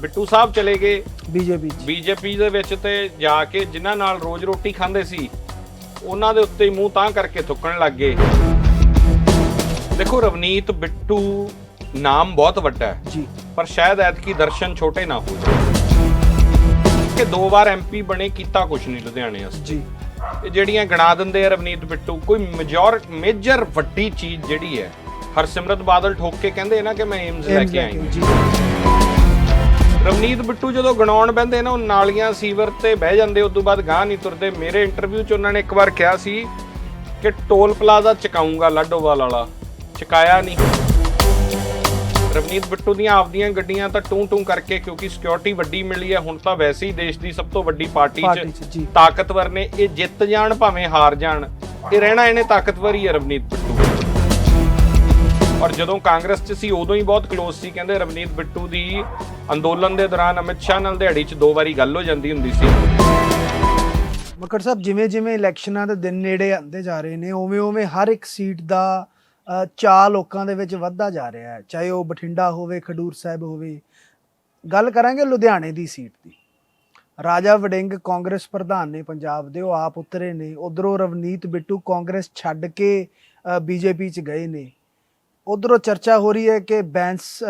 ਬਿੱਟੂ ਸਾਹਿਬ ਚਲੇ ਗਏ BJP BJP ਦੇ ਵਿੱਚ ਤੇ ਜਾ ਕੇ ਜਿਨ੍ਹਾਂ ਨਾਲ ਰੋਜ਼ ਰੋਟੀ ਖਾਂਦੇ ਸੀ ਉਹਨਾਂ ਦੇ ਉੱਤੇ ਹੀ ਮੂੰਹ ਤਾਂ ਕਰਕੇ ਥੁੱਕਣ ਲੱਗ ਗਏ। ਦੇਖੋ ਰਵਨੀਤ ਬਿੱਟੂ ਨਾਮ ਬਹੁਤ ਵੱਡਾ ਹੈ। ਜੀ। ਪਰ ਸ਼ਾਇਦ ਐਤਕੀ ਦਰਸ਼ਨ ਛੋਟੇ ਨਾ ਹੋ ਜਾਣ। ਕਿ ਦੋ ਵਾਰ ਐਮਪੀ ਬਣੇ ਕੀਤਾ ਕੁਛ ਨਹੀਂ ਲੁਧਿਆਣੇ ਵਾਸਤੇ। ਜੀ। ਇਹ ਜਿਹੜੀਆਂ ਗਣਾ ਦਿੰਦੇ ਆ ਰਵਨੀਤ ਬਿੱਟੂ ਕੋਈ ਮੇਜਰ ਮੇਜਰ ਵੱਡੀ ਚੀਜ਼ ਜਿਹੜੀ ਹੈ ਹਰਸਿਮਰਤ ਬਾਦਲ ਠੋਕ ਕੇ ਕਹਿੰਦੇ ਨਾ ਕਿ ਮੈਂ ਏਮਜ਼ ਲੈ ਕੇ ਆਈ ਹਾਂ। ਜੀ। ਰਵਨੀਤ ਬਿੱਟੂ ਜਦੋਂ ਗਣਾਉਣ ਬੰਦੇ ਨਾ ਉਹ ਨਾਲੀਆਂ ਸੀਵਰ ਤੇ ਬਹਿ ਜਾਂਦੇ ਉਸ ਤੋਂ ਬਾਅਦ ਗਾਂ ਨਹੀਂ ਤੁਰਦੇ। ਮੇਰੇ ਇੰਟਰਵਿਊ 'ਚ ਉਹਨਾਂ ਨੇ ਇੱਕ ਵਾਰ ਕਿਹਾ ਸੀ ਕਿ ਟੋਲ ਪਲਾਜ਼ਾ ਚਕਾਉਂਗਾ ਲਾਡੋਵਾਲ ਵਾਲਾ ਚਕਾਇਆ ਨਹੀਂ। ਰਵਨੀਤ ਬਿੱਟੂ ਦੀਆਂ ਆਪਦੀਆਂ ਗੱਡੀਆਂ ਤਾਂ ਟੂੰ ਟੂੰ ਕਰਕੇ ਕਿਉਂਕਿ ਸਿਕਿਉਰਿਟੀ ਵੱਡੀ ਮਿਲੀ ਹੈ ਹੁਣ ਤਾਂ ਵੈਸੇ ਹੀ ਦੇਸ਼ ਦੀ ਸਭ ਤੋਂ ਵੱਡੀ ਪਾਰਟੀ 'ਚ। ਤਾਕਤਵਰ ਨੇ। ਇਹ ਜਿੱਤ ਜਾਣ ਭਾਵੇਂ ਹਾਰ ਜਾਣ ਇਹ ਰਹਿਣਾ ਇਹਨੇ ਤਾਕਤਵਰ ਹੀ ਹੈ ਰਵਨੀਤ ਬਿੱਟੂ। ਔਰ ਜਦੋਂ ਕਾਂਗਰਸ 'ਚ ਸੀ ਉਦੋਂ ਹੀ ਬਹੁਤ ਕਲੋਜ਼ ਸੀ। ਕਹਿੰਦੇ ਰਵਨੀਤ ਬਿੱਟੂ ਦੀ ਅੰਦੋਲਨ ਦੇ ਦੌਰਾਨ ਅਮਿਤ ਸ਼ਾਹ ਨਾਲ ਦਿਹਾੜੀ 'ਚ ਦੋ ਵਾਰੀ ਗੱਲ ਹੋ ਜਾਂਦੀ ਹੁੰਦੀ ਸੀ। ਮੱਕੜ ਸਾਹਿਬ ਜਿਵੇਂ ਜਿਵੇਂ ਇਲੈਕਸ਼ਨਾਂ ਦੇ ਦਿਨ ਨੇੜੇ ਆਉਂਦੇ ਜਾ ਰਹੇ ਨੇ ਉਵੇਂ ਉਵੇਂ ਹਰ ਇੱਕ ਸੀਟ ਦਾ ਅ, ਚਾਅ ਲੋਕਾਂ ਦੇ ਵਿੱਚ ਵੱਧਦਾ ਜਾ ਰਿਹਾ ਹੈ। ਚਾਹੇ ਉਹ ਬਠਿੰਡਾ ਹੋਵੇ ਖਡੂਰ ਸਾਹਿਬ ਹੋਵੇ। ਗੱਲ ਕਰਾਂਗੇ ਲੁਧਿਆਣੇ ਦੀ ਸੀਟ ਦੀ। ਰਾਜਾ ਵਡਿੰਗ ਕਾਂਗਰਸ ਪ੍ਰਧਾਨ ਨੇ ਪੰਜਾਬ ਦੇ ਉਹ ਆਪ ਉਤਰੇ ਨੇ। ਉਧਰੋਂ ਰਵਨੀਤ ਬਿੱਟੂ ਕਾਂਗਰਸ ਛੱਡ ਕੇ ਬੀਜੇਪੀ ਚ ਗਏ ਨੇ। ਉਧਰੋਂ ਚਰਚਾ ਹੋ ਰਹੀ ਹੈ ਕਿ ਬੈਂਸ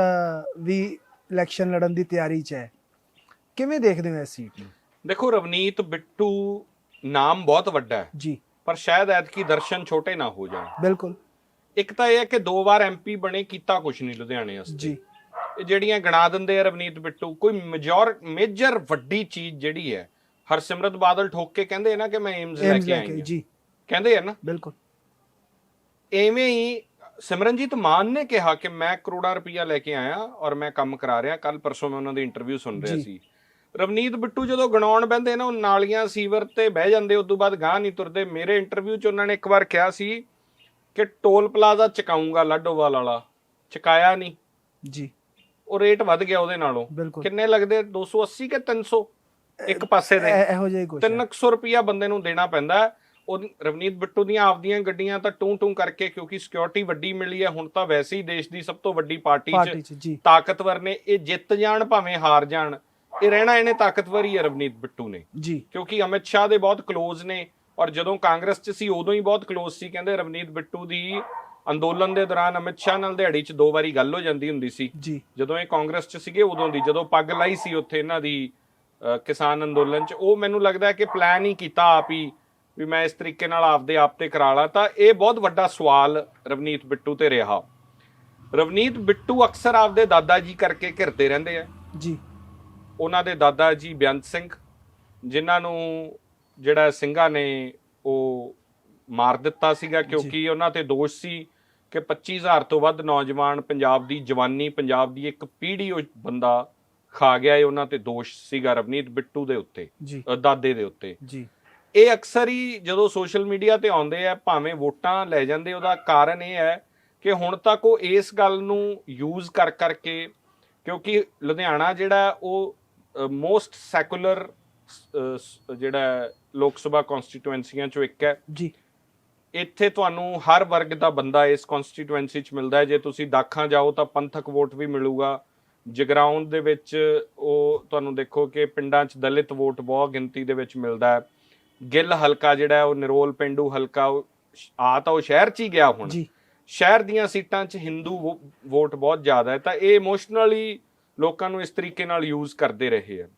ਵੀ ਇਲੈਕਸ਼ਨ ਲੜਨ ਦੀ ਤਿਆਰੀ 'ਚ ਹੈ। ਕਿਵੇਂ ਦੇਖਦੇ ਹੋ ਇਸ ਸੀਟ ਨੂੰ? ਦੇਖੋ ਰਵਨੀਤ ਬਿੱਟੂ ਨਾਮ ਬਹੁਤ ਵੱਡਾ ਹੈ। ਜੀ। ਪਰ ਸ਼ਾਇਦ ਐਤਕੀ ਦਰਸ਼ਨ ਛੋਟੇ ਨਾ ਹੋ ਜਾਣ। ਬਿਲਕੁਲ। ਇੱਕ ਤਾਂ ਇਹ ਹੈ ਕਿ ਦੋ ਵਾਰ ਐਮਪੀ ਬਣੇ ਕੀਤਾ ਕੁਛ ਨਹੀਂ ਲੁਧਿਆਣੇ ਵਾਸਤੇ। ਜੀ। ਇਹ ਜਿਹੜੀਆਂ ਗਣਾ ਦਿੰਦੇ ਆ ਰਵਨੀਤ ਬਿੱਟੂ ਕੋਈ ਮੇਜਰ ਮੇਜਰ ਵੱਡੀ ਚੀਜ਼ ਜਿਹੜੀ ਹੈ ਹਰਸਿਮਰਤ ਬਾਦਲ ਠੋਕ ਕੇ ਕਹਿੰਦੇ ਨਾ ਕਿ ਮੈਂ ਏਮਜ਼ ਲੈ ਕੇ ਆਈ ਜੀ। ਕਹਿੰਦੇ ਆ ਨਾ। ਬਿਲਕੁਲ। ਐਵੇਂ ਹੀ ਸਿਮਰਨਜੀਤ ਮਾਨ ਨੇ ਕਿਹਾ ਕਿ ਮੈਂ ਕਰੋੜਾਂ ਰੁਪਈਆ ਲੈ ਕੇ ਆਇਆ ਔਰ ਮੈਂ ਕੰਮ ਕਰਾ ਰਿਹਾ। ਕੱਲ ਪਰਸੋਂ ਮੈਂ ਉਹਨਾਂ ਦੀ ਇੰਟਰਵਿਊ ਸੁਣ ਰਿਹਾ। ਸੀ। ਰਵਨੀਤ ਬਿੱਟੂ ਜਦੋਂ ਗਣਾਉਣ ਬੰਦੇ ਨਾ ਉਹ ਨਾਲੀਆਂ ਸੀਵਰ ਤੇ ਬਹਿ ਜਾਂਦੇ ਉਸ ਤੋਂ ਬਾਅਦ ਗਾਂ ਨਹੀਂ ਤੁਰਦੇ। ਮੇਰੇ ਇੰਟਰਵਿਊ 'ਚ ਉਹਨਾਂ ਨੇ ਇੱਕ ਵਾਰ ਕਿਹਾ ਸੀ ਕਿ ਟੋਲ ਪਲਾਜ਼ਾ ਚਕਾਉਂਗਾ ਲਾਡੋਵਾਲ ਵਾਲਾ। ਚਕਾਇਆ ਨਹੀਂ। ਜੀ। ਉਹ ਰੇਟ ਵੱਧ ਗਿਆ ਉਹਦੇ ਨਾਲੋਂ। ਕਿੰਨੇ ਲੱਗਦੇ? 280 ਕਿ 300 ਇੱਕ ਪਾਸੇ ਦੇ। ਇਹ- ਜਿਹਾ ਕੁਝ 300 ਰੁਪਿਆ ਬੰਦੇ ਨੂੰ ਦੇਣਾ ਪੈਂਦਾ। ਹੈ। ਉਹ ਰਵਨੀਤ ਬਿੱਟੂ ਦੀਆਂ ਆਪਦੀਆਂ ਗੱਡੀਆਂ ਤਾਂ ਟੂੰ ਟੂੰ ਕਰਕੇ ਕਿਉਂਕਿ ਸਿਕਿਉਰਿਟੀ ਵੱਡੀ ਮਿਲੀ ਹੈ ਹੁਣ ਤਾਂ ਵੈਸੇ ਹੀ ਦੇਸ਼ ਦੀ ਸਭ ਤੋਂ ਵੱਡੀ ਪਾਰਟੀ 'ਚ ਤਾਕਤਵਰ ਨੇ ਇਹ ਜਿੱਤ ਜਾਣ ਭਾਵੇਂ ਹਾਰ ਜਾਣ ਇਹ ਰਹਿਣਾ ਇਹਨੇ ਤਾਕਤਵਰ ਹੀ ਹੈ ਰਵਨੀਤ ਬਿੱਟੂ ਨੇ। ਜੀ। ਕਿਉਂਕਿ ਅਮਿਤ ਸ਼ਾਹ ਦੇ ਬਹੁਤ ਕਲੋਜ਼ ਨੇ ਔਰ ਜਦੋਂ ਕਾਂਗਰਸ 'ਚ ਸੀ ਉਦੋਂ ਹੀ ਬਹੁਤ ਕਲੋਜ਼ ਸੀ ਕਹਿੰਦੇ ਰਵਨੀਤ ਬਿੱਟੂ ਦੀ ਅੰਦੋਲਨ ਦੇ ਦੌਰਾਨ ਅਮਿਤ ਸ਼ਾਹ ਨਾਲ ਦਿਹਾੜੀ 'ਚ ਦੋ ਵਾਰੀ ਗੱਲ ਹੋ ਜਾਂਦੀ ਹੁੰਦੀ ਸੀ। ਜਦੋਂ ਇਹ ਕਾਂਗਰਸ 'ਚ ਸੀਗੇ ਉਦੋਂ ਦੀ ਜਦੋਂ ਪੱਗ ਲਾਈ ਸੀ ਉੱਥੇ ਇਹਨਾਂ ਦੀ ਕਿਸਾਨ ਅੰਦੋਲਨ 'ਚ ਉਹ ਮੈਨੂੰ ਲੱਗਦਾ ਕਿ ਪਲਾਨ ਹੀ ਕੀਤਾ ਆਪ ਹੀ ਵੀ ਮੈਂ ਇਸ ਤਰੀਕੇ ਨਾਲ ਆਪਦੇ ਆਪ ਤੇ ਕਰਾ ਲਾਂ ਤਾਂ ਇਹ ਬਹੁਤ ਵੱਡਾ ਸਵਾਲ ਰਵਨੀਤ ਬਿੱਟੂ ਤੇ ਰਿਹਾ। ਰਵਨੀਤ ਬਿੱਟੂ ਅਕਸਰ ਆਪਦੇ ਦਾਦਾ ਜੀ ਕਰਕੇ ਘਿਰਦੇ ਰਹਿੰਦੇ ਆ। ਜੀ। ਉਹਨਾਂ ਦੇ ਦਾਦਾ ਜੀ ਬੇਅੰਤ ਸਿੰਘ ਜਿਨ੍ਹਾਂ ਨੂੰ ਜਿਹੜਾ ਸਿੰਘਾਂ ਨੇ ਉਹ ਮਾਰ ਦਿੱਤਾ ਸੀਗਾ ਕਿਉਂਕਿ ਉਹਨਾਂ ਤੇ ਦੋਸ਼ ਸੀ ਕਿ 25000 ਤੋਂ ਵੱਧ ਨੌਜਵਾਨ ਪੰਜਾਬ ਦੀ ਜਵਾਨੀ ਪੰਜਾਬ ਦੀ ਇੱਕ ਪੀੜ੍ਹੀ ਉਹ ਬੰਦਾ ਖਾ ਗਿਆ ਇਹ ਉਹਨਾਂ ਤੇ ਦੋਸ਼ ਸੀਗਾ ਰਵਨੀਤ ਬਿੱਟੂ ਦੇ ਉੱਤੇ ਜੀ। ਦਾਦੇ ਦੇ ਉੱਤੇ। ਜੀ। ਇਹ ਅਕਸਰ ਹੀ ਜਦੋਂ ਸੋਸ਼ਲ ਮੀਡੀਆ ਤੇ ਆਉਂਦੇ ਆ ਭਾਵੇਂ ਵੋਟਾਂ ਲੈ ਜਾਂਦੇ ਉਹਦਾ ਕਾਰਨ ਇਹ ਹੈ ਕਿ ਹੁਣ ਤੱਕ ਉਹ ਇਸ ਗੱਲ ਨੂੰ ਯੂਜ਼ ਕਰ ਕਰਕੇ ਕਿਉਂਕਿ ਲੁਧਿਆਣਾ ਜਿਹੜਾ ਉਹ ਮੋਸਟ ਸੈਕੂਲਰ ਜਿਹੜਾ ਲੋਕ ਸਭਾ ਕਨਸਟੀਟੂਐਂਸੀਆਂ ਚੋਂ ਇੱਕ ਹੈ। ਜੀ। ਇੱਥੇ ਤੁਹਾਨੂੰ ਹਰ ਵਰਗ ਦਾ ਬੰਦਾ ਇਸ ਕਨਸਟੀਟੂਐਂਸੀ 'ਚ ਮਿਲਦਾ ਹੈ। ਜੇ ਤੁਸੀਂ ਦਾਖਾਂ ਜਾਓ ਤਾਂ ਪੰਥਕ ਵੋਟ ਵੀ ਮਿਲੂਗਾ। ਜਗਰਾਉਂ ਦੇ ਵਿੱਚ ਉਹ ਤੁਹਾਨੂੰ ਦੇਖੋ ਕਿ ਪਿੰਡਾਂ 'ਚ ਦਲਿਤ ਵੋਟ ਬਹੁਤ ਗਿਣਤੀ ਦੇ ਵਿੱਚ ਮਿਲਦਾ ਹੈ। ਗਿੱਲ ਹਲਕਾ ਜਿਹੜਾ ਉਹ ਨਿਰੋਲ ਪਿੰਡੂ ਹਲਕਾ ਉਹ ਆ ਤਾਂ ਉਹ ਸ਼ਹਿਰ 'ਚ ਹੀ ਗਿਆ ਹੁਣ। ਜੀ। ਸ਼ਹਿਰ ਦੀਆਂ ਸੀਟਾਂ 'ਚ ਹਿੰਦੂ ਵੋਟ ਬਹੁਤ ਜ਼ਿਆਦਾ ਹੈ ਤਾਂ ਇਹ ਇਮੋਸ਼ਨਲੀ ਲੋਕਾਂ ਨੂੰ ਇਸ ਤਰੀਕੇ ਨਾਲ ਯੂਜ਼ ਕਰਦੇ ਰਹੇ ਆ।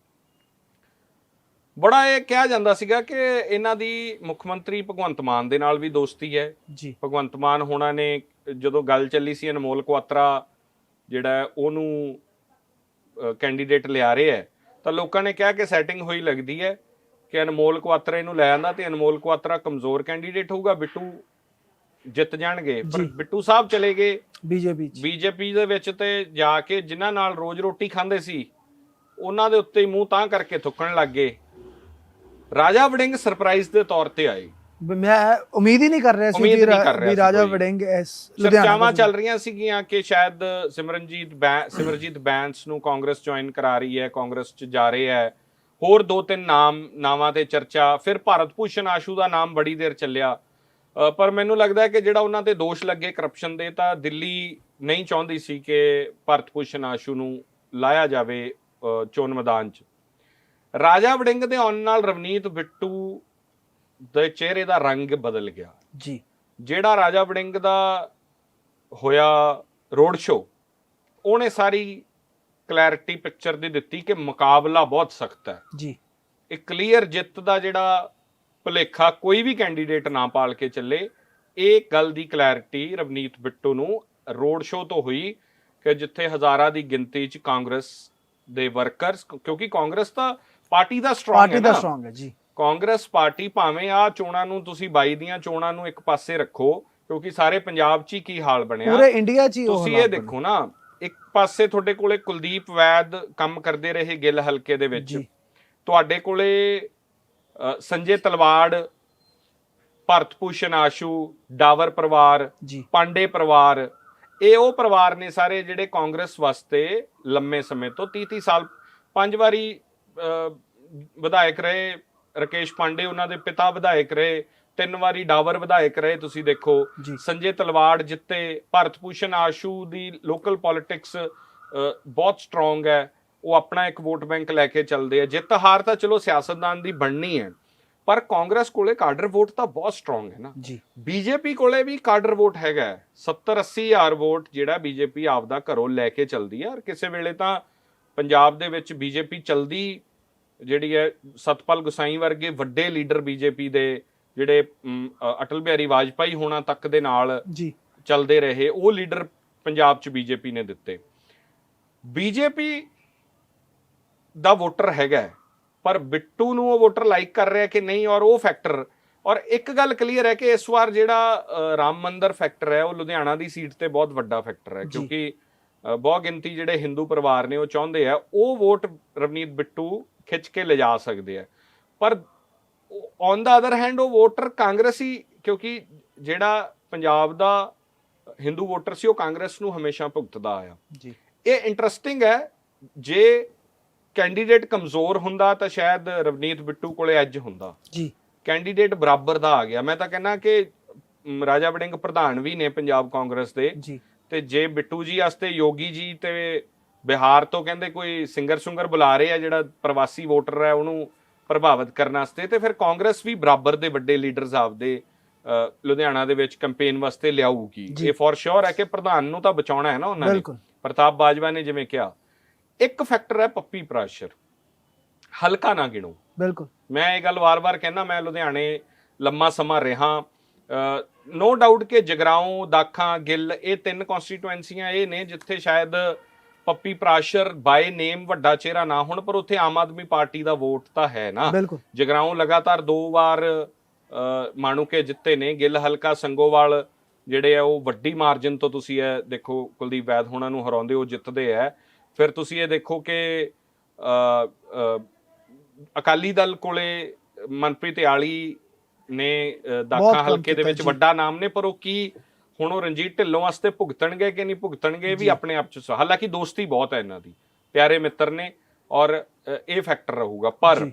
ਬੜਾ ਇਹ ਕਿਹਾ ਜਾਂਦਾ ਸੀਗਾ ਕਿ ਇਹਨਾਂ ਦੀ ਮੁੱਖ ਮੰਤਰੀ ਭਗਵੰਤ ਮਾਨ ਦੇ ਨਾਲ ਵੀ ਦੋਸਤੀ ਹੈ। ਜੀ। ਭਗਵੰਤ ਮਾਨ ਹੋਣਾ ਨੇ ਜਦੋਂ ਗੱਲ ਚੱਲੀ ਸੀ ਅਨਮੋਲ ਕੁਆਤਰਾ ਜਿਹੜਾ ਉਹਨੂੰ ਕੈਂਡੀਡੇਟ ਲਿਆ ਰਹੇ ਹੈ ਤਾਂ ਲੋਕਾਂ ਨੇ ਕਿਹਾ ਕਿ ਸੈਟਿੰਗ ਹੋਈ ਲੱਗਦੀ ਹੈ। ਕਿ ਅਨਮੋਲ ਕੁਆਤਰੇ ਨੂੰ ਲੈ ਆਂਦਾ ਤੇ ਅਨਮੋਲ ਕੁਆਤਰਾ ਕਮਜ਼ੋਰ ਕੈਂਡੀਡੇਟ ਹੋਊਗਾ ਬਿੱਟੂ ਜਿੱਤ ਜਾਣਗੇ। ਪਰ। ਬਿੱਟੂ ਸਾਹਿਬ ਚਲੇ ਗਏ। ਬੀਜੇਪੀ ਚ। ਬੀਜੇਪੀ ਦੇ ਵਿੱਚ ਤੇ ਜਾ ਕੇ ਜਿਨ੍ਹਾਂ ਨਾਲ ਰੋਜ਼ ਰੋਟੀ ਖਾਂਦੇ ਸੀ ਉਹਨਾਂ ਦੇ ਉੱਤੇ ਹੀ ਮੂੰਹ ਤਾਂ ਕਰਕੇ ਥੁੱਕਣ ਲੱਗ ਗਏ। ਰਾਜਾ ਵੜਿੰਗ ਸਰਪ੍ਰਾਈਜ਼ ਦੇ ਤੌਰ ਤੇ ਆਏ। ਮੈਂ ਉਮੀਦ ਹੀ ਨਹੀਂ ਕਰ ਰਿਹਾ ਸੀ ਵੀ ਰਾਜਾ। ਵੜਿੰਗ ਇਸ ਚਰਚਾਵਾਂ ਚੱਲ ਰਹੀਆਂ ਸੀਗੀਆਂ ਕਿ ਸ਼ਾਇਦ ਸਿਮਰਨਜੀਤ ਸਿਮਰਜੀਤ ਬੈਂਸ ਨੂੰ ਕਾਂਗਰਸ ਜੁਆਇਨ ਕਰਾ ਰਹੀ ਹੈ ਕਾਂਗਰਸ 'ਚ ਜਾ ਰਹੇ ਹੈ। ਹੋਰ ਦੋ ਤਿੰਨ ਨਾਮ ਨਾਵਾਂ ਤੇ ਚਰਚਾ ਫਿਰ ਭਾਰਤ ਭੂਸ਼ਣ ਆਸ਼ੂ ਦਾ ਨਾਮ ਬੜੀ ਦੇਰ ਚੱਲਿਆ। ਪਰ ਮੈਨੂੰ ਲੱਗਦਾ ਹੈ ਕਿ ਜਿਹੜਾ ਉਹਨਾਂ ਤੇ ਦੋਸ਼ ਲੱਗੇ ਕਰਪਸ਼ਨ ਦੇ ਤਾਂ ਦਿੱਲੀ ਨਹੀਂ ਚਾਹੁੰਦੀ ਸੀ ਕਿ ਭਾਰਤ ਭੂਸ਼ਣ ਆਸ਼ੂ ਨੂੰ ਲਾਇਆ ਜਾਵੇ ਚੋਣ ਮੈਦਾਨ 'ਚ। ਰਾਜਾ ਵੜਿੰਗ ਦੇ ਆਉਣ ਨਾਲ ਰਵਨੀਤ ਬਿੱਟੂ ਦੇ ਚਿਹਰੇ ਦਾ ਰੰਗ ਬਦਲ ਗਿਆ। ਜੀ। ਜਿਹੜਾ ਰਾਜਾ ਵੜਿੰਗ ਦਾ ਹੋਇਆ ਰੋਡ ਸ਼ੋ ਉਹਨੇ ਸਾਰੀ ਕਲੈਰਿਟੀ ਪਿਕਚਰ ਦੀ ਦਿੱਤੀ ਕਿ ਮੁਕਾਬਲਾ ਬਹੁਤ ਸਖਤ ਹੈ। ਜੀ। ਇੱਕ ਕਲੀਅਰ ਜਿੱਤ ਦਾ ਜਿਹੜਾ ਭੁਲੇਖਾ ਕੋਈ ਵੀ ਕੈਂਡੀਡੇਟ ਨਾ ਪਾਲ ਕੇ ਚੱਲੇ ਇਹ ਗੱਲ ਦੀ ਕਲੈਰਿਟੀ ਰਵਨੀਤ ਬਿੱਟੂ ਨੂੰ ਰੋਡ ਸ਼ੋਅ ਤੋਂ ਹੋਈ ਕਿ ਜਿੱਥੇ ਹਜ਼ਾਰਾਂ ਦੀ ਗਿਣਤੀ 'ਚ ਕਾਂਗਰਸ ਦੇ ਵਰਕਰਸ ਕਿਉਂਕਿ ਕਾਂਗਰਸ ਤਾਂ ਪਾਰਟੀ ਦਾ ਸਟਰੋਂਗ ਪਾਰਟੀ ਹੈ ਦਾ ਨਾ। ਸਟਰੋਂਗ ਹੈ ਜੀ। ਕਾਂਗਰਸ ਪਾਰਟੀ ਭਾਵੇਂ ਆ ਚੋਣਾਂ ਨੂੰ ਤੁਸੀਂ 22 ਦੀਆਂ ਚੋਣਾਂ ਨੂੰ ਇੱਕ ਪਾਸੇ ਰੱਖੋ ਕਿਉਂਕਿ ਸਾਰੇ ਪੰਜਾਬ 'ਚ ਹੀ ਕੀ ਹਾਲ ਬਣਿਆ। ਪੂਰੇ ਇੰਡੀਆ 'ਚ ਹੀ ਤੁਸੀਂ ਇਹ। ਦੇਖੋ ਨਾ ਇੱਕ ਪਾਸੇ ਤੁਹਾਡੇ ਕੋਲੇ ਕੁਲਦੀਪ ਵੈਦ ਕੰਮ ਕਰਦੇ ਰਹੇ ਗਿੱਲ ਹਲਕੇ ਦੇ ਵਿੱਚ। ਤੁਹਾਡੇ ਕੋਲੇ ਸੰਜੇ ਤਲਵਾੜ ਭਰਤ ਭੂਸ਼ਣ ਆਸ਼ੂ ਡਾਵਰ ਪਰਿਵਾਰ ਪਾਂਡੇ ਪਰਿਵਾਰ ਇਹ ਉਹ ਪਰਿਵਾਰ ਨੇ ਸਾਰੇ ਜਿਹੜੇ ਕਾਂਗਰਸ ਵਾਸਤੇ ਲੰਮੇ ਸਮੇਂ ਤੋਂ 30 30 ਸਾਲ ਪੰਜ ਵਾਰੀ ਵਿਧਾਇਕ ਰਹੇ ਰਕੇਸ਼ ਪਾਂਡੇ ਉਹਨਾਂ ਦੇ ਪਿਤਾ ਵਿਧਾਇਕ ਰਹੇ ਤਿੰਨ ਵਾਰੀ ਡਾਵਰ ਵਿਧਾਇਕ ਰਹੇ ਤੁਸੀਂ ਦੇਖੋ। ਸੰਜੇ ਤਲਵਾੜ ਜਿੱਤੇ ਭਰਤ ਭੂਸ਼ਣ ਆਸ਼ੂ ਦੀ ਲੋਕਲ ਪੋਲਿਟਿਕਸ ਬਹੁਤ ਸਟਰੋਂਗ ਹੈ। ਉਹ ਆਪਣਾ ਇੱਕ ਵੋਟ ਬੈਂਕ ਲੈ ਕੇ ਚੱਲਦੇ ਆ। ਜਿੱਤ ਹਾਰ ਤਾਂ ਚਲੋ ਸਿਆਸਤਦਾਨ ਦੀ ਬਣਨੀ ਹੈ। ਪਰ ਕਾਂਗਰਸ ਕੋਲੇ ਕਾਡਰ ਵੋਟ ਤਾਂ ਬਹੁਤ ਸਟਰੋਂਗ ਹੈ ਨਾ। ਜੀ। ਬੀਜੇਪੀ ਕੋਲੇ ਵੀ ਕਾਡਰ ਵੋਟ ਹੈਗਾ 70 80 ਹਜ਼ਾਰ ਵੋਟ ਜਿਹੜਾ ਬੀਜੇਪੀ ਆਪਦਾ ਘਰੋਂ ਲੈ ਕੇ ਚੱਲਦੀ ਹੈ ਔਰ ਕਿਸੇ ਵੇਲੇ ਤਾਂ ਪੰਜਾਬ ਦੇ ਵਿੱਚ ਬੀਜੇਪੀ ਚਲਦੀ ਜਿਹੜੀ ਹੈ ਸਤਪਾਲ ਗੁਸਾਈ ਵਰਗੇ ਵੱਡੇ ਲੀਡਰ ਬੀਜੇਪੀ ਦੇ ਜਿਹੜੇ ਅਟਲ ਬਿਹਾਰੀ ਵਾਜਪਾਈ ਹੋਣਾ ਤੱਕ ਦੇ ਨਾਲ ਜੀ। ਚੱਲਦੇ ਰਹੇ ਉਹ ਲੀਡਰ ਪੰਜਾਬ 'ਚ ਬੀਜੇਪੀ ਨੇ ਦਿੱਤੇ। ਬੀਜੇਪੀ ਦਾ ਵੋਟਰ ਹੈਗਾ ਪਰ ਬਿੱਟੂ ਨੂੰ ਉਹ ਵੋਟਰ ਲਾਈਕ ਕਰ ਰਿਹਾ ਕਿ ਨਹੀਂ ਔਰ ਉਹ ਫੈਕਟਰ ਔਰ ਇੱਕ ਗੱਲ ਕਲੀਅਰ ਹੈ ਕਿ ਇਸ ਵਾਰ ਜਿਹੜਾ ਰਾਮ ਮੰਦਰ ਫੈਕਟਰ ਹੈ ਉਹ ਲੁਧਿਆਣਾ ਦੀ ਸੀਟ ਤੇ ਬਹੁਤ ਵੱਡਾ ਫੈਕਟਰ ਹੈ। ਕਿਉਂਕਿ ਅ, ਬਹੁਤ ਗਿਣਤੀ ਜਿਹੜੇ ਹਿੰਦੂ ਪਰਿਵਾਰ ਨੇ ਉਹ ਚਾਹੁੰਦੇ ਆ ਉਹ ਵੋਟ ਰਵਨੀਤ ਬਿੱਟੂ ਖਿੱਚ ਕੇ ਲਿਜਾ ਸਕਦੇ ਆ। ਪਰ ਔਨ ਦਾ ਅਦਰ ਹੈਂਡ ਉਹ ਵੋਟਰ ਕਾਂਗਰਸੀ ਕਿਉਂਕਿ ਜਿਹੜਾ ਪੰਜਾਬ ਦਾ ਹਿੰਦੂ ਵੋਟਰ ਸੀ ਉਹ ਕਾਂਗਰਸ ਨੂੰ ਹਮੇਸ਼ਾ ਭੁਗਤਦਾ ਆਇਆ। ਜੀ। ਇਹ ਇੰਟਰਸਟਿੰਗ ਹੈ ਜੇ ਕੈਂਡੀਡੇਟ ਕਮਜ਼ੋਰ ਹੁੰਦਾ ਤਾਂ ਸ਼ਾਇਦ ਰਵਨੀਤ ਬਿੱਟੂ ਕੋਲੇ ਐਜ ਹੁੰਦਾ। ਜੀ। ਕੈਂਡੀਡੇਟ ਬਰਾਬਰ ਦਾ ਆ ਗਿਆ। ਮੈਂ ਤਾਂ ਕਹਿੰਦਾ ਕਿ ਰਾਜਾ ਵੜਿੰਗ ਪ੍ਰਧਾਨ ਵੀ ਨੇ ਪੰਜਾਬ ਕਾਂਗਰਸ ਦੇ। ਜੀ। ਤੇ ਜੇ ਬਿੱਟੂ ਜੀ ਵਾਸਤੇ ਯੋਗੀ ਜੀ ਤੇ ਬਿਹਾਰ ਤੋਂ ਕਹਿੰਦੇ ਕੋਈ ਸਿੰਗਰ ਸੁੰਗਰ ਬੁਲਾ ਰਹੇ ਆ ਜਿਹੜਾ ਪ੍ਰਵਾਸੀ ਵੋਟਰ ਹੈ ਉਹਨੂੰ ਪ੍ਰਭਾਵਿਤ ਕਰਨ ਵਾਸਤੇ ਤੇ ਫਿਰ ਕਾਂਗਰਸ ਵੀ ਬਰਾਬਰ ਦੇ ਵੱਡੇ ਲੀਡਰਸ ਆਪਦੇ ਲੁਧਿਆਣਾ ਦੇ ਵਿੱਚ ਕੈਂਪੇਨ ਵਾਸਤੇ ਲਿਆਊਗੀ। ਇਹ ਫੋਰ ਸ਼ੋਰ ਹੈ ਕਿ ਪ੍ਰਧਾਨ ਨੂੰ ਤਾਂ ਬਚਾਉਣਾ ਹੈ ਨਾ ਉਹਨਾਂ ਨੇ। ਪ੍ਰਤਾਪ ਬਾਜਵਾ ਨੇ ਜਿਵੇਂ ਕਿਹਾ ਇੱਕ ਫੈਕਟਰ ਹੈ ਪੱਪੀ ਪ੍ਰਾਸ਼ਰ ਹਲਕਾ ਨਾ ਗਿਣੋ। ਬਿਲਕੁਲ। ਮੈਂ ਇਹ ਗੱਲ ਵਾਰ-ਵਾਰ ਕਹਿੰਦਾ ਮੈਂ ਲੁਧਿਆਣੇ ਲੰਮਾ ਸਮਾਂ ਰਿਹਾ। ਨੋ ਡਾਊਟ ਕਿ ਜਗਰਾਉਂ ਦਾਖਾਂ ਗਿੱਲ ਇਹ ਤਿੰਨ ਕਨਸਟੀਟੂਐਂਸੀਆਂ ਇਹ ਨੇ ਜਿੱਥੇ ਸ਼ਾਇਦ ਪੱਪੀ ਪ੍ਰਾਸ਼ਰ ਬਾਈ ਨੇਮ ਵੱਡਾ ਚਿਹਰਾ ਨਾ ਹੋਣ ਪਰ ਉੱਥੇ ਆਮ ਆਦਮੀ ਪਾਰਟੀ ਦਾ ਵੋਟ ਤਾਂ ਹੈ ਨਾ। ਬਿਲਕੁਲ। ਜਗਰਾਉਂ ਲਗਾਤਾਰ ਦੋ ਵਾਰ ਅ, ਮਾਣੂਕੇ ਜਿੱਤੇ ਨੇ। ਗਿੱਲ ਹਲਕਾ ਸੰਗੋਵਾਲ ਜਿਹੜੇ ਆ ਉਹ ਵੱਡੀ ਮਾਰਜਨ ਤੋਂ ਤੁਸੀਂ ਇਹ ਦੇਖੋ ਕੁਲਦੀਪ ਵੈਦ ਹੋਣਾ ਨੂੰ ਹਰਾਉਂਦੇ ਉਹ ਜਿੱਤਦੇ ਆ। ਫਿਰ ਤੁਸੀਂ ਇਹ ਦੇਖੋ ਕਿ ਅਕਾਲੀ ਦਲ ਕੋਲੇ ਮਨਪ੍ਰੀਤ ਆਲੀ ਨੇ ਦਾਖਾ ਹਲਕੇ ਦੇ ਵਿੱਚ। ਵੱਡਾ ਨਾਮ ਨੇ ਪਰ ਉਹ ਕੀ ਹੁਣ ਉਹ ਰਣਜੀਤ ਢਿੱਲੋਂ ਵਾਸਤੇ ਭੁਗਤਣਗੇ ਕਿ ਨਹੀਂ ਭੁਗਤਣਗੇ ਵੀ। ਆਪਣੇ ਆਪ ਚ। ਹਾਲਾਂਕਿ ਦੋਸਤੀ ਬਹੁਤ ਹੈ ਇਹਨਾਂ ਦੀ ਪਿਆਰੇ ਮਿੱਤਰ ਨੇ ਔਰ ਇਹ ਫੈਕਟਰ ਰਹੂਗਾ ਪਰ।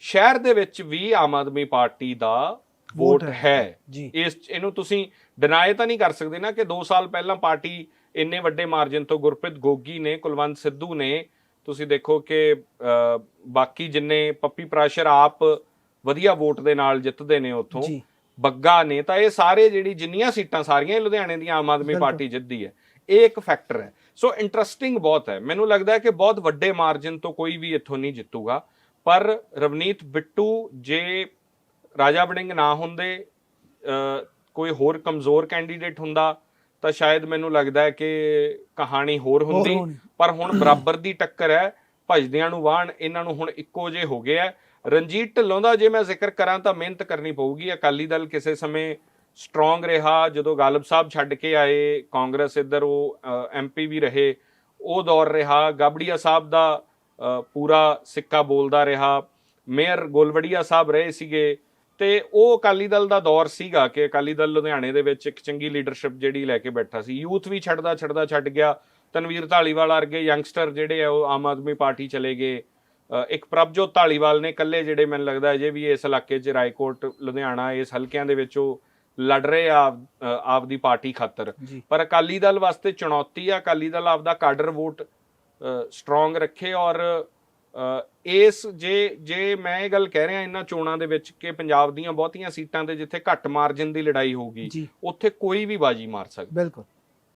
ਸ਼ਹਿਰ ਦੇ ਵਿੱਚ ਵੀ ਆਮ ਆਦਮੀ ਪਾਰਟੀ ਦਾ ਵੋਟ ਹੈ ਇਸ ਇਹਨੂੰ ਤੁਸੀਂ ਡਿਨਾਈ ਤਾਂ ਨਹੀਂ ਕਰ ਸਕਦੇ ਨਾ ਕਿ 2 ਸਾਲ ਪਹਿਲਾਂ ਪਾਰਟੀ ਇੰਨੇ ਵੱਡੇ ਮਾਰਜਨ ਤੋਂ ਗੁਰਪ੍ਰੀਤ ਗੋਗੀ ਨੇ ਕੁਲਵੰਤ ਸਿੱਧੂ ਨੇ ਤੁਸੀਂ ਦੇਖੋ ਕਿ ਬਾਕੀ ਜਿੰਨੇ ਪੱਪੀ ਪ੍ਰਾਸ਼ਰ ਆਪ ਵਧੀਆ ਵੋਟ ਦੇ ਨਾਲ ਜਿੱਤਦੇ ਨੇ ਉੱਥੋਂ ਬੱਗਾ ਨੇ ਤਾਂ ਇਹ ਸਾਰੇ ਜਿਹੜੀ ਜਿੰਨੀਆਂ ਸੀਟਾਂ ਸਾਰੀਆਂ ਲੁਧਿਆਣੇ ਦੀਆਂ ਆਮ ਆਦਮੀ। ਪਾਰਟੀ ਜਿੱਤਦੀ ਹੈ ਇਹ ਇੱਕ ਫੈਕਟਰ ਹੈ। ਸੋ ਇੰਟਰਸਟਿੰਗ ਬਹੁਤ ਹੈ। ਮੈਨੂੰ ਲੱਗਦਾ ਹੈ ਕਿ ਬਹੁਤ ਵੱਡੇ ਮਾਰਜਨ ਤੋਂ ਕੋਈ ਵੀ ਇੱਥੋਂ ਨਹੀਂ ਜਿੱਤੂਗਾ। ਪਰ ਰਵਨੀਤ ਬਿੱਟੂ ਜੇ ਰਾਜਾ ਵੜਿੰਗ ਨਾ ਹੁੰਦੇ ਕੋਈ ਹੋਰ ਕਮਜ਼ੋਰ ਕੈਂਡੀਡੇਟ ਹੁੰਦਾ ਤਾਂ ਸ਼ਾਇਦ ਮੈਨੂੰ ਲੱਗਦਾ ਹੈ ਕਿ ਕਹਾਣੀ ਹੋਰ ਹੁੰਦੀ। ਪਰ ਹੁਣ ਬਰਾਬਰ ਦੀ ਟੱਕਰ ਹੈ। ਭਜਦਿਆਂ ਨੂੰ ਵਾਹਣ ਇਹਨਾਂ ਨੂੰ ਹੁਣ ਇੱਕੋ ਜੇ ਹੋ ਗਿਆ ਰਣਜੀਤ ਢਿੱਲੋਂ ਦਾ ਜੇ ਮੈਂ ਜ਼ਿਕਰ ਕਰਾਂ ਤਾਂ ਮਿਹਨਤ ਕਰਨੀ ਪਊਗੀ। ਅਕਾਲੀ ਦਲ ਕਿਸੇ ਸਮੇਂ ਸਟਰੋਂਗ ਰਿਹਾ। ਜਦੋਂ ਗਾਲਬ ਸਾਹਿਬ ਛੱਡ ਕੇ ਆਏ, ਕਾਂਗਰਸ ਇੱਧਰ ਉਹ ਐਮਪੀ ਵੀ ਰਹੇ, ਉਹ ਦੌਰ ਰਿਹਾ। ਗਾਬੜੀਆ ਸਾਹਿਬ ਦਾ ਪੂਰਾ ਸਿੱਕਾ ਬੋਲਦਾ ਰਿਹਾ। ਮੇਅਰ ਗੋਲਵੜੀਆ ਸਾਹਿਬ ਰਹੇ ਸੀਗੇ ਤੇ ਉਹ ਅਕਾਲੀ ਦਲ ਦਾ ਦੌਰ ਸੀਗਾ ਕਿ ਅਕਾਲੀ ਦਲ ਲੁਧਿਆਣੇ ਦੇ ਵਿੱਚ ਇੱਕ ਚੰਗੀ ਲੀਡਰਸ਼ਿਪ ਜਿਹੜੀ ਲੈ ਕੇ ਬੈਠਾ ਸੀ। ਯੂਥ ਵੀ ਛੱਡਦਾ ਛੱਡਦਾ ਛੱਡ ਗਿਆ। ਤਨਵੀਰ ਢਾਲੀਵਾਲ ਵਰਗੇ ਯੰਗਸਟਰ ਜਿਹੜੇ ਆ, ਉਹ ਆਮ ਆਦਮੀ ਪਾਰਟੀ ਚਲੇ ਗਏ। ਇੱਕ ਪ੍ਰਭਜੋਤ ਢਾਲੀਵਾਲ ਨੇ ਇਕੱਲੇ ਜਿਹੜੇ ਮੈਨੂੰ ਲੱਗਦਾ ਅਜੇ ਵੀ ਇਸ ਇਲਾਕੇ 'ਚ ਰਾਏਕੋਟ ਲੁਧਿਆਣਾ ਇਸ ਹਲਕਿਆਂ ਦੇ ਵਿੱਚ ਉਹ ਲੜ ਰਹੇ ਆ ਆਪ- ਆਪਦੀ ਪਾਰਟੀ ਖਾਤਰ। ਪਰ ਅਕਾਲੀ ਦਲ ਵਾਸਤੇ ਚੁਣੌਤੀ ਆ ਅਕਾਲੀ ਦਲ ਆਪਦਾ ਕਾਡਰ ਵੋਟ ਸਟਰੋਂਗ ਰੱਖੇ ਔਰ ਇਸ ਜੇ ਜੇ ਮੈਂ ਇਹ ਗੱਲ ਕਹਿ ਰਿਹਾ ਇਹਨਾਂ ਚੋਣਾਂ ਦੇ ਵਿੱਚ ਕਿ ਪੰਜਾਬ ਦੀਆਂ ਬਹੁਤੀਆਂ ਸੀਟਾਂ ਤੇ ਜਿੱਥੇ ਘੱਟ ਮਾਰਜਨ ਦੀ ਲੜਾਈ ਹੋਊਗੀ ਉੱਥੇ ਕੋਈ ਵੀ ਬਾਜੀ ਮਾਰ ਸਕਦਾ। ਬਿਲਕੁਲ।